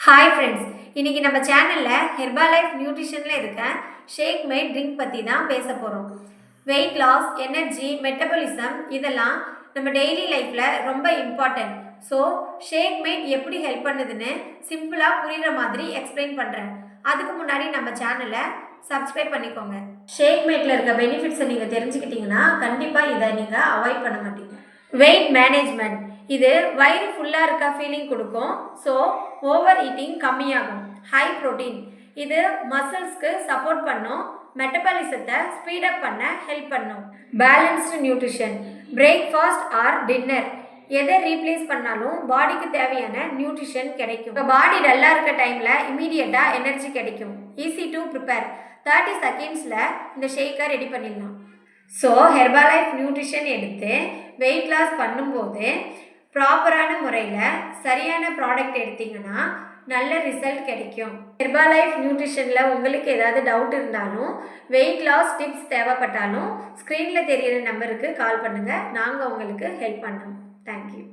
Hi friends இன்றைக்கி நம்ம சேனலில் ஹெர்பா லைஃப் நியூட்ரிஷனில் இருக்க ஷேக் மேட் ட்ரிங்க் பற்றி தான் பேச போகிறோம் வெயிட் லாஸ் எனர்ஜி மெட்டபாலிசம் இதெல்லாம் நம்ம டெய்லி லைஃப்பில் ரொம்ப இம்பார்ட்டன்ட் ஸோ ஷேக் மேட் எப்படி ஹெல்ப் பண்ணுதுன்னு சிம்பிளாக புரிகிற மாதிரி எக்ஸ்பிளைன் பண்ணுறேன் அதுக்கு முன்னாடி நம்ம சேனலை சப்ஸ்கிரைப் பண்ணிக்கோங்க. ஷேக் மேட்டில் இருக்க பெனிஃபிட்ஸை நீங்கள் தெரிஞ்சுக்கிட்டிங்கன்னா கண்டிப்பாக இதை நீங்கள் அவாய்ட் பண்ண மாட்டீங்க. வெயிட் மேனேஜ்மெண்ட் இது வயிறு ஃபுல்லாக இருக்க ஃபீலிங் கொடுக்கும். ஸோ ஓவர் ஈட்டிங் கம்மியாகும். ஹை ப்ரோட்டீன் இது மசில்ஸ்க்கு சப்போர்ட் பண்ணும். மெட்டபாலிசத்தை ஸ்பீடப் பண்ண ஹெல்ப் பண்ணும். Balanced nutrition breakfast or dinner எதை ரீப்ளேஸ் பண்ணாலும் பாடிக்கு தேவையான நியூட்ரிஷன் கிடைக்கும். இப்போ பாடி டல்லாக இருக்க டைமில் இமீடியட்டாக எனர்ஜி கிடைக்கும். ஈஸி டு ப்ரிப்பேர் தேர்ட்டி செகண்ட்ஸில் இந்த ஷேக்கை ரெடி பண்ணிடலாம். ஸோ ஹெர்பாலைஃப் நியூட்ரிஷன் எடுத்து வெயிட் லாஸ் பண்ணும்போது ப்ராப்பரான முறையில் சரியான ப்ராடக்ட் எடுத்தீங்கன்னா நல்ல ரிசல்ட் கிடைக்கும். ஹெர்பாலைஃப் நியூட்ரிஷனில் உங்களுக்கு ஏதாவது டவுட் இருந்தாலும் வெயிட் லாஸ் டிப்ஸ் தேவைப்பட்டாலும் ஸ்க்ரீனில் தெரிகிற நம்பருக்கு கால் பண்ணுங்கள் நாங்கள் உங்களுக்கு ஹெல்ப் பண்ணுறோம் தேங்க்யூ